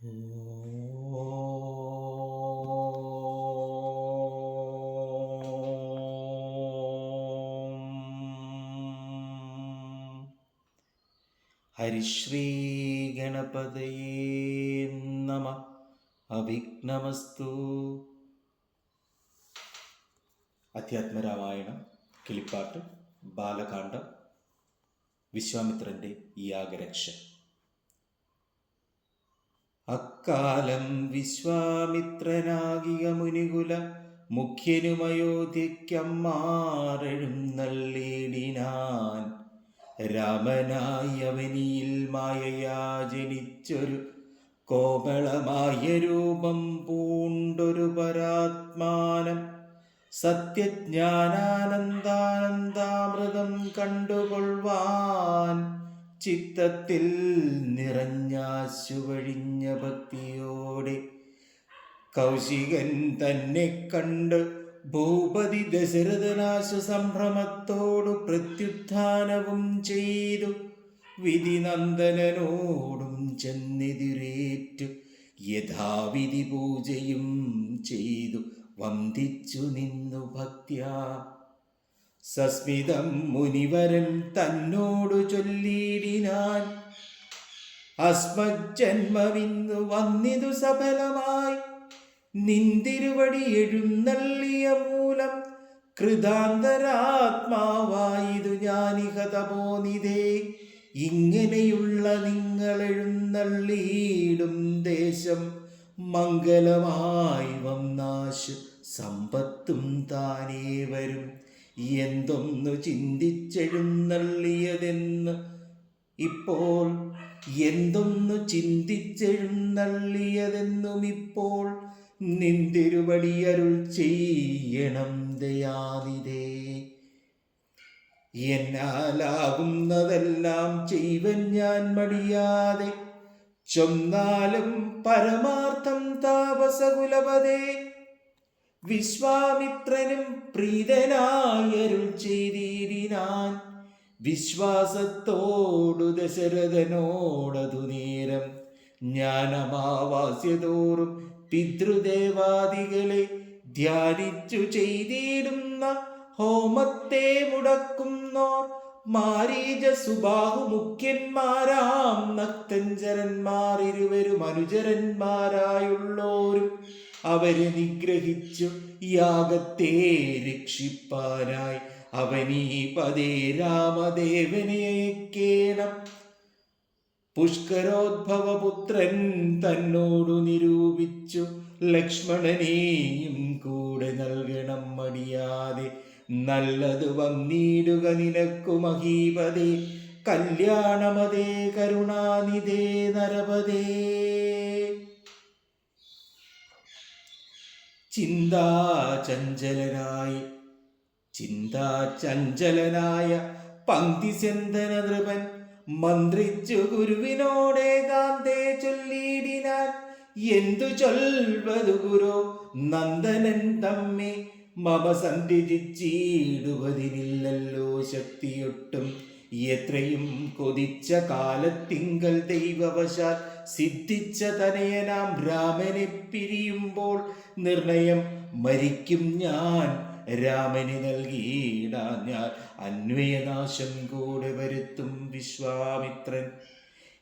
ഹരിശ്രീ ഗണപതയേ നമ. അവിഘ്നമസ്തു. അധ്യാത്മരാമായണം കിളിപ്പാട്ട് ബാലകാണ്ഡം വിശ്വാമിത്രന്റെ യാഗരക്ഷ അക്കാലം വിശ്വാമിത്രനാകിയ മുനികുല മുഖ്യനുമയോധ്യക്കമ്മാറെഴുന്നള്ളിടിനാൻ രാമനായി അവനിയിൽ മായയാ ജനിച്ചൊരു കോമളമായ രൂപം പൂണ്ടൊരു പരാത്മാനം. സത്യജ്ഞാനാനന്ദാനന്ദാമൃതം കണ്ടുകൊള്ളുവാൻ ചിത്തത്തിൽ നിറഞ്ഞാശുവഴിഞ്ഞ ഭക്തിയോടെ കൗശികൻ തന്നെ കണ്ട് ഭൂപതി ദശരഥനാശ സംഭ്രമത്തോടു പ്രത്യുത്ഥാനവും ചെയ്തു. വിധിനന്ദനോടും ചെന്നെതിരേറ്റു യഥാവിധി പൂജയും ചെയ്തു. വന്ദിച്ചു നിന്നു ഭക്ത്യാ സസ്മിതം മുനിവരൻ തന്നോടു ചൊല്ലിയിടിനാൻ. അസ്മജ്ജന്മവിന്നു വന്നിതു സഫലമായി. നിന്തിരുവടി എഴുന്നള്ളിയ മൂലം കൃതാന്തരാത്മാവായിതു ഞാനിഹ തപോനിതേ ഇങ്ങനെയുള്ള നിങ്ങൾ എഴുന്നള്ളിയിടും ദേശം മംഗലമായി വന്നാശ് സമ്പത്തും താനേ വരും. എന്തൊന്നു ചിന്തിച്ചെഴുന്നള്ളിയതെന്ന് ഇപ്പോൾ എന്തൊന്നു ചിന്തിച്ചെഴുന്നള്ളിയതെന്നും ഇപ്പോൾ നിന്തിരുവടിയരുൾ ചെയ്യണം ദയാനിതേ എന്നാലാകുന്നതെല്ലാം ചെയ്വൻ ഞാൻ മടിയാതെ ചൊന്നാലും പരമാർത്ഥം താപസകുലപതേ. വിശ്വാമിത്രനും പ്രീതനായരുൾ ചെയ്തിരിനാൻ. വിശ്വാസത്തോടു ദശരഥനോടതു നേരം ജ്ഞാനമാവാസ്യതോറും പിതൃദേവാദികളെ ധ്യാനിച്ചു ചെയ്തിടുന്ന ഹോമത്തെ മുടക്കുന്നോർ മാരീജ സുബാഹു മുഖ്യന്മാരാം നക്തഞ്ചരന്മാർ ഇരുവരും അനുചരന്മാരായുള്ളോരും അവരെ നിഗ്രഹിച്ചു യാഗത്തെ രക്ഷിപ്പാനായി. അവനീ പതേ രാമദേവനെ അയക്കേണം പുഷ്കരോദ്ഭവപുത്രൻ തന്നോടു നിരൂപിച്ചു ലക്ഷ്മണനെയും കൂടെ നൽകണം മടിയാതെ. നല്ലതു വന്നിടുക നിനക്കു മഹീപതേ. കല്യാണമതേ കരുണാനിതേ നരപതേ. ചിന്താചഞ്ചലനായി ചിന്താചഞ്ചലനായ പങ്ക്തിചന്ദന നൃപൻ മന്ത്രിച്ചു ഗുരുവിനോടെ കാന്തേ ചൊല്ലിയിടിനാൻ. എന്തു ചൊൽവതു ഗുരു നന്ദനൻ തമ്മി മമ സന്ധിച്ചിടുവതിനില്ലല്ലോ ശക്തിയൊട്ടും. എത്രയും കൊതിച്ച കാലത്തിങ്കൽ ദൈവവശാൽ സിദ്ധിച്ച തനയനാം രാമനെ പിരിയുമ്പോൾ നിർണയം മരിക്കും ഞാൻ. രാമന് നൽകിയിടാ ഞാൻ. അന്വയനാശം കൂടെ വരുത്തും വിശ്വാമിത്രൻ.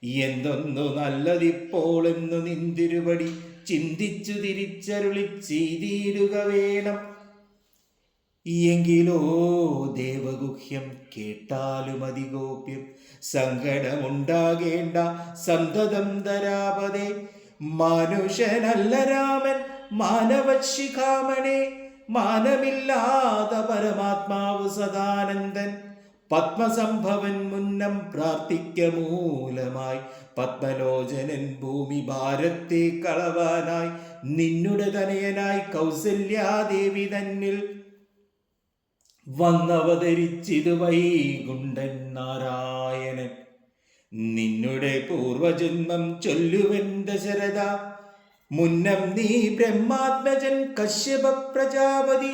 എന്തൊന്നു നല്ലതിപ്പോൾ എന്നു നിന്തിരുപടി ചിന്തിച്ചു തിരിച്ചരുളി ചെയ്തിടുക വേണം. എങ്കിലോ ദേവഗുഹ്യം കേട്ടാലും അതിഗോപ്യം സങ്കടമുണ്ടാകേണ്ട സന്തതം ധരാപതേ. മനുഷ്യനല്ല രാമൻ മാനവശിഖാമണേ. മാനമില്ലാത പരമാത്മാവ് സദാനന്ദൻ. പത്മസംഭവൻ മുന്നം പ്രാർത്ഥിക്ക മൂലമായി. പത്മലോചനൻ ഭൂമി ഭാരത്തെ കളവാനായി. നിന്നുടെ തനയനായി കൗസല്യാദേവി തന്നിൽ വന്നവതരിച്ചിതു വൈകുണ്ടൻ നാരായണൻ. നിന്നുടെ പൂർവജന്മം ചൊല്ലുവൻ ദശരഥ. മുന്നം നീ ബ്രഹ്മാത്മജൻ കശ്യപ പ്രജാപതി.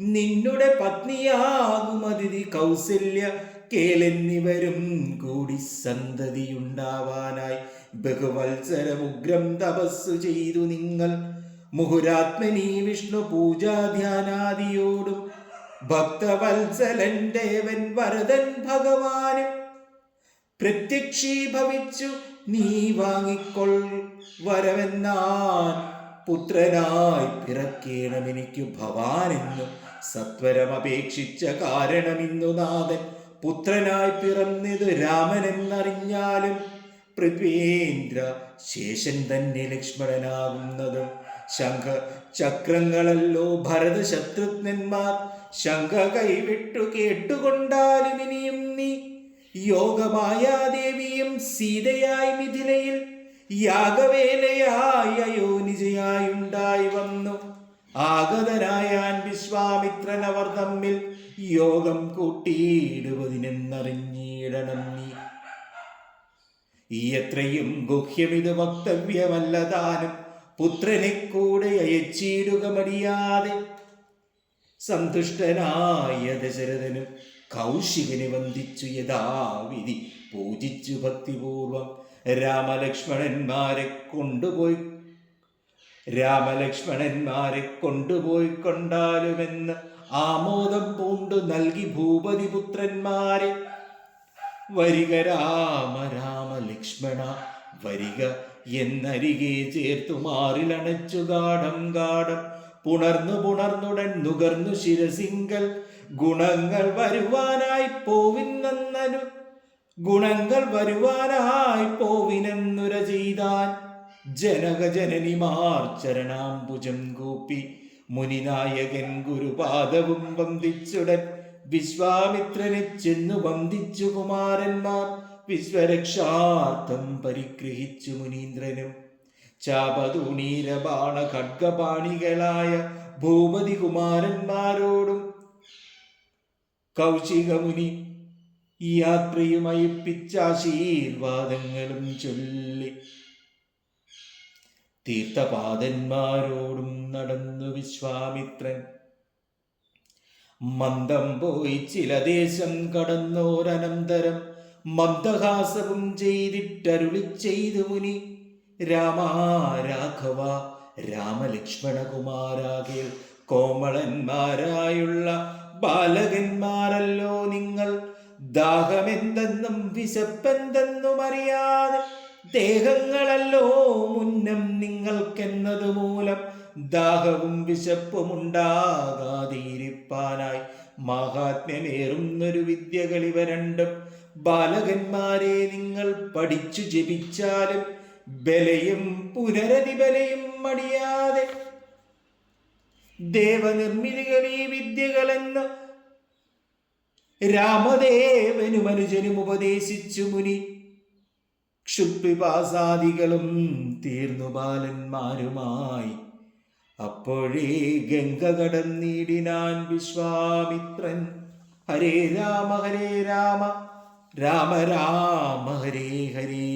നിന്നുടെ പത്നിയാകും അതിഥി കൗസല്യ. കേലെന്നിവരും കൂടി സന്തതിയുണ്ടാവാനായി. ബഹുവത്സരമുഗ്രം തപസ്സു ചെയ്തു നിങ്ങൾ. മുഹുരാത്മനി വിഷ്ണു പൂജാധ്യാനാദിയോടും ഭക്തവത്സലൻ ദേവൻ വരദൻ ഭഗവാനും. പ്രത്യക്ഷീഭവിച്ചു നീ വാങ്ങിക്കൊൾ വരവെന്നാൻ പുത്രനായി പിറക്കേണമെനിക്കു ഭവാനെന്നു. സത്വരമപേക്ഷിച്ച കാരണമിന്നു നാഥൻ പുത്രനായി പിറന്നത് രാമനെന്നറിഞ്ഞാലും പൃഥ്വേന്ദ്ര ശേഷൻ തന്നെ ലക്ഷ്മണനാകുന്നതും. ശംഖ ചക്രങ്ങളല്ലോ ഭരത ശത്രുഘ്നന്മാർ ശംഖ കൈവിട്ടു കേട്ടുകൊണ്ടാലും ഇനിയും നീ. യോഗമായ ദേവിയും സീതയായി മിഥിലയിൽ യാഗവേലയായ യോനിജയായുണ്ടായി വന്നു. ആഗതനായാൻ വിശ്വാമിത്രൻ അവർ തമ്മിൽ യോഗം കൂട്ടിയിടുവതിനെന്നറിഞ്ഞിടണം നീ. ഈ എത്രയും ഗുഹ്യമിത് വക്തവ്യമല്ല താനും. പുത്രനെ കൂടെ അയച്ചിടുക മടിയാതെ. സന്തുഷ്ടനായ ദശരഥനും കൗശികനെ വന്ദിച്ചു യഥാവിധി പൂജിച്ചു ഭക്തിപൂർവം രാമലക്ഷ്മണന്മാരെ കൊണ്ടുപോയി. രാമലക്ഷ്മണന്മാരെ കൊണ്ടുപോയി കൊണ്ടാലുമെന്ന് ആമോദം പൂണ്ടു നൽകി ഭൂപതി പുത്രന്മാരെ വരിക രാമ രാമ ലക്ഷ്മണ വരിക എന്നരികെ ചേർത്തു മാറിലണച്ചു ഗാഠം ഗാഠം. പുണർന്നു പുണർന്നുടൻ നുകർന്നു ശിരസിങ്കൽ ഗുണങ്ങൾ വരുവാനായി പോവിന്നു ഗുണങ്ങൾ വരുവാനായി പോവിനെന്നുര ചെയ്താൻ ജനകജനനിമാർ ചരണാംബുജം കൂപ്പി മുനിനായകൻ ഗുരുപാദവും വന്ദിച്ചുടൻ വിശ്വാമിത്രനെ ചെന്നു വന്ദിച്ചു കുമാരന്മാർ വിശ്വരക്ഷാർത്ഥം പരിഗ്രഹിച്ചു മുനീന്ദ്രനും. ചാപതൂണീരബാണ ഖഡ്ഗപാണികളായ ഭൂപതി കുമാരന്മാരോടും കൗശികമുനി യാത്രയുമയിപ്പിച്ച ആശീർവാദങ്ങളും ചൊല്ലി തീർത്ഥപാദന്മാരോടും നടന്നു വിശ്വാമിത്രൻ. മന്ദം പോയി ചില ദേശം കടന്നോരനന്തരം മന്ദഹാസവും ചെയ്തിട്ടരുളി ചെയ്തു മുനി. രാമാ രാഘവ രാമലക്ഷ്മണകുമാരാകേൽ കോമളന്മാരായുള്ള ബാലകന്മാരല്ലോ നിങ്ങൾ. ദാഹമെന്തെന്നും വിശപ്പെന്തെന്നും അറിയാതെ ദേഹങ്ങളല്ലോ മുന്നം നിങ്ങൾക്കെന്നത് മൂലം ദാഹവും വിശപ്പും ഉണ്ടാകാതിരിപ്പാനായി. മഹാത്മ്യമേറുന്നൊരു വിദ്യകളിവ രണ്ടും. ബാലകന്മാരെ നിങ്ങൾ പഠിച്ചു ജപിച്ചാലും ബലയും പുനരതിബലയും മടിയാതെ ദേവനിർമ്മിതികൾ ഈ വിദ്യകളെന്ന് രാമദേവനു അനുജനും ഉപദേശിച്ചു മുനി. ക്ഷുപ്പിപാസാദികളും തീർന്നു ബാലന്മാരുമായി. അപ്പോഴേ ഗംഗ കടന്നിടിനാൻ വിശ്വാമിത്രൻ. ഹരേ രാമ ഹരേ രാമ. രാമ രാമ ഹരേ ഹരേ.